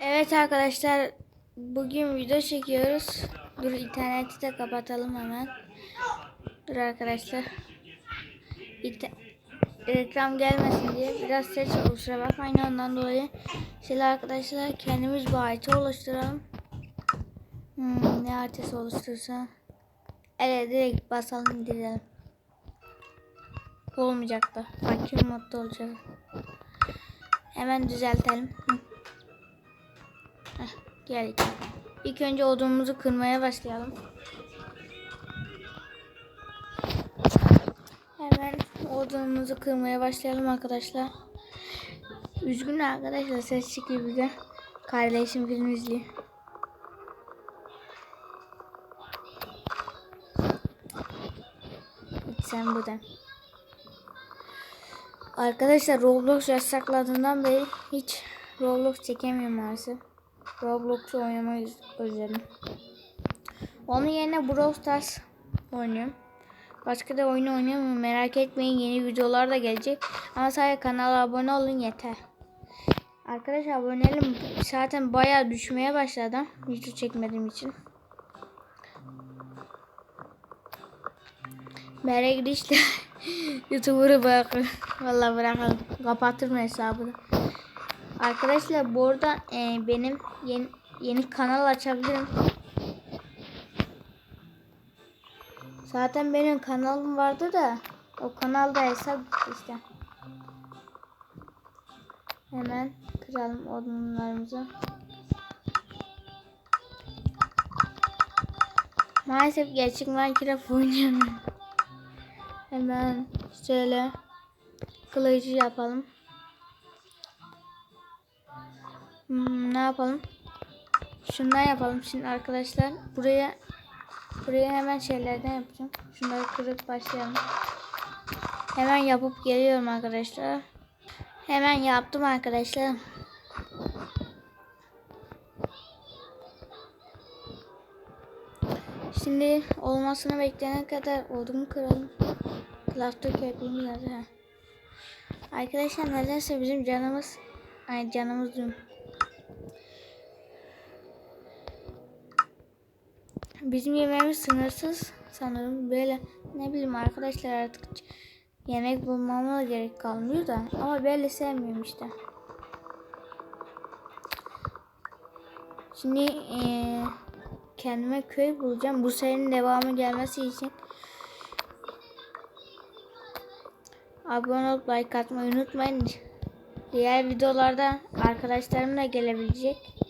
Evet arkadaşlar bugün video çekiyoruz. Dur interneti de kapatalım hemen. Dur arkadaşlar. İnter reklam gelmesin diye biraz ses. Kusura bakmayın ondan dolayı. Şimdi arkadaşlar kendimiz bir harita oluşturalım. Hmm, ne haritası oluştursa. Evet direkt basalım indirelim. Olmayacak da. Fakir modda olacak. Hemen düzeltelim. Hı. Heh, geldik. İlk önce odunumuzu kırmaya başlayalım. Hemen odunumuzu kırmaya başlayalım arkadaşlar. Üzgün arkadaşlar ses çıkıyor bir de. Kardeşim film izliyor. Sen bu da. Arkadaşlar Roblox yasakladığından beri hiç Roblox çekemiyorum maalesef. Roblox'u oynamayı özledim. Onun yerine Brawl Stars oynuyorum. Başka da oyun oynamıyorum. Merak etmeyin yeni videolar da gelecek. Ama sadece kanala abone olun yeter. Arkadaşlar abonelim zaten bayağı düşmeye başladı. Video çekmediğim için. Merak işte YouTuber'ı bırakın. Vallahi bırakalım. Kapatırım hesabını. Arkadaşlar bu arada e, benim yeni, yeni kanal açabilirim. Zaten benim kanalım vardı da o kanalda hesap işte. Hemen kıralım odunlarımızı. Maalesef gerçek Minecraft oynayamıyorum. Hemen şöyle kılıcı yapalım. Hmm, ne yapalım? Şundan yapalım şimdi arkadaşlar. Buraya buraya hemen şeylerden yapacağım. Şunları kırıp başlayalım. Hemen yapıp geliyorum arkadaşlar. Hemen yaptım arkadaşlar. Şimdi olmasını bekleyene kadar odunu kıralım. Cluster köpeğimiz nerede? Arkadaşlar nedense bizim canımız ay canımız dün. Bizim yemeğimiz sınırsız sanırım. Böyle ne bileyim arkadaşlar artık yemek bulmama da gerek kalmıyor da. Ama böyle sevmiyorum işte. Şimdi eee, kendime köy bulacağım. Bu serinin devamı gelmesi için abone olup like atmayı unutmayın. Diğer videolarda arkadaşlarım da gelebilecek.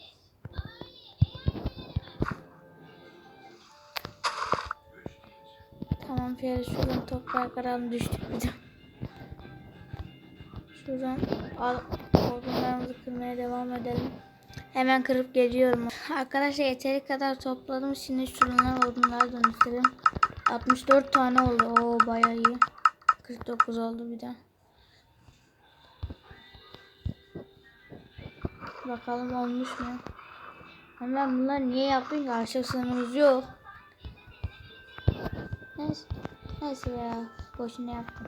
Şöyle şuradan toprak aralım düştük bir de. Şuradan al odunlarımızı kırmaya devam edelim. Hemen kırıp geliyorum. Arkadaşlar yeteri kadar topladım. Şimdi şuradan odunları dönüştürelim. 64 tane oldu. Oo bayağı iyi. 49 oldu bir de. Bakalım olmuş mu? Hemen bunlar niye yaptın ki? Aşağı sınırımız yok. Neyse. Neyse ya. Boşuna yaptım.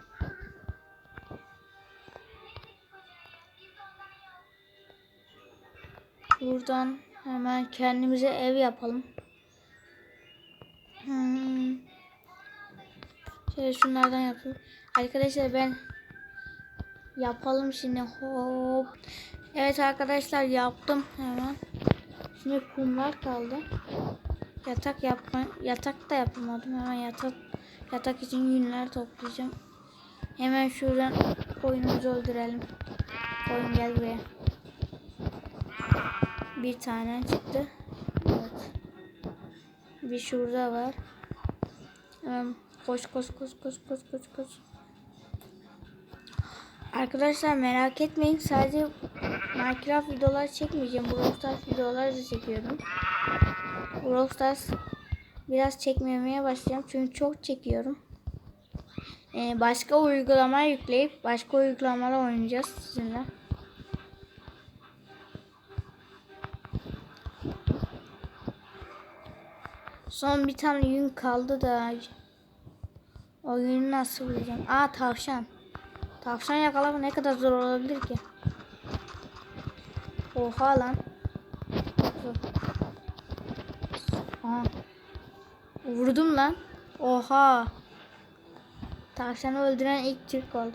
Buradan hemen kendimize ev yapalım. Hmm. Şöyle şunlardan yapayım. Arkadaşlar ben yapalım şimdi. Hop. Evet arkadaşlar yaptım hemen. Şimdi kumlar kaldı. Yatak yapma yatak da yapamadım. Hemen yatak yatak için yünler toplayacağım. Hemen şuradan koyunumuzu öldürelim. Koyun gel buraya. Bir tane çıktı. Evet. Bir şurada var. Hemen koş koş koş koş koş koş koş. Arkadaşlar merak etmeyin sadece Minecraft videolar çekmeyeceğim. Brawl Stars videolar da çekiyorum. Brawl Stars biraz çekmemeye başlayacağım çünkü çok çekiyorum. Ee, başka uygulama yükleyip başka uygulamada oynayacağız sizinle. Son bir tane yün kaldı da o yünü nasıl bulacağım? Aa tavşan. Tavşan yakalamak ne kadar zor olabilir ki? Oha lan. oldu. Aha. Vurdum lan. Oha. Tavşanı öldüren ilk Türk oldu.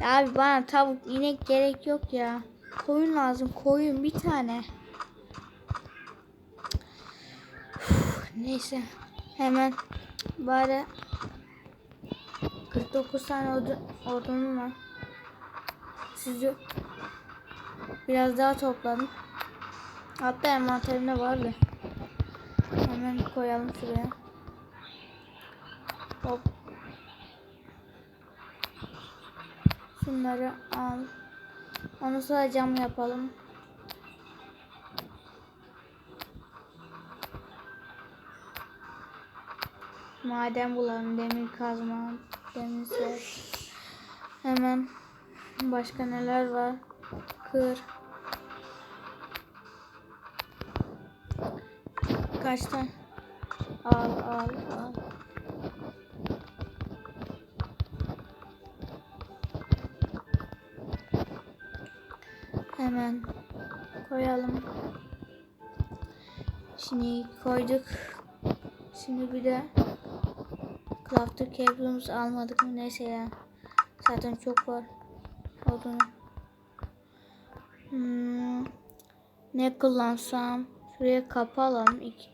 Ya abi bana tavuk, inek gerek yok ya. Koyun lazım. Koyun bir tane. Üf, Neyse. Hemen bari 49 tane odun, odunum var. Sizi biraz daha topladım. Hatta envanterimde vardı. Hemen koyalım şuraya. Hop. Şunları al. Onu sonra cam yapalım. Maden bulalım. Demir kazma. Demir set. Hemen başka neler var? Kır. Kaç tane? Al al al. Hemen koyalım. Şimdi koyduk. Şimdi bir de crafter cable'ımızı almadık mı neyse ya. Zaten çok var. Odun. Hmm, ne kullansam? Şuraya kapı alalım. İki,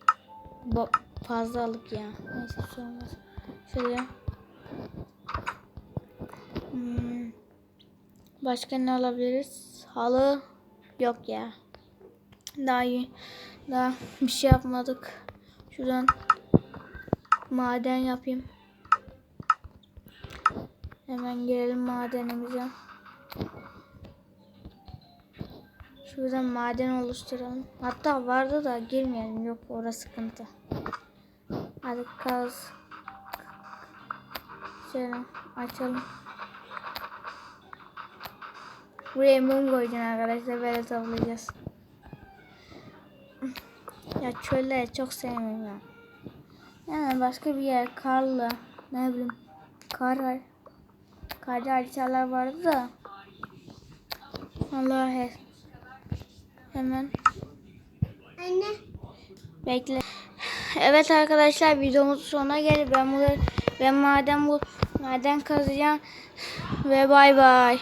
fazlalık ya. Neyse şey olmaz. Şuraya. Hmm, başka ne alabiliriz? Halı yok ya. Daha iyi. Daha bir şey yapmadık. Şuradan maden yapayım. Hemen gelelim madenimize. Şuradan maden oluşturalım. Hatta vardı da girmeyelim. Yok orası sıkıntı. Hadi kaz. Şöyle açalım. Buraya mum koyacağım arkadaşlar. Böyle toplayacağız. Ya çölleri çok sevmiyorum ya. Yani başka bir yer karlı. Ne bileyim. Kar. Karlı haritalar vardı da. Vallahi hemen Anne. bekle. Evet arkadaşlar videomuz sonuna geldi. Ben burada ben maden bu maden kazacağım ve bay bay.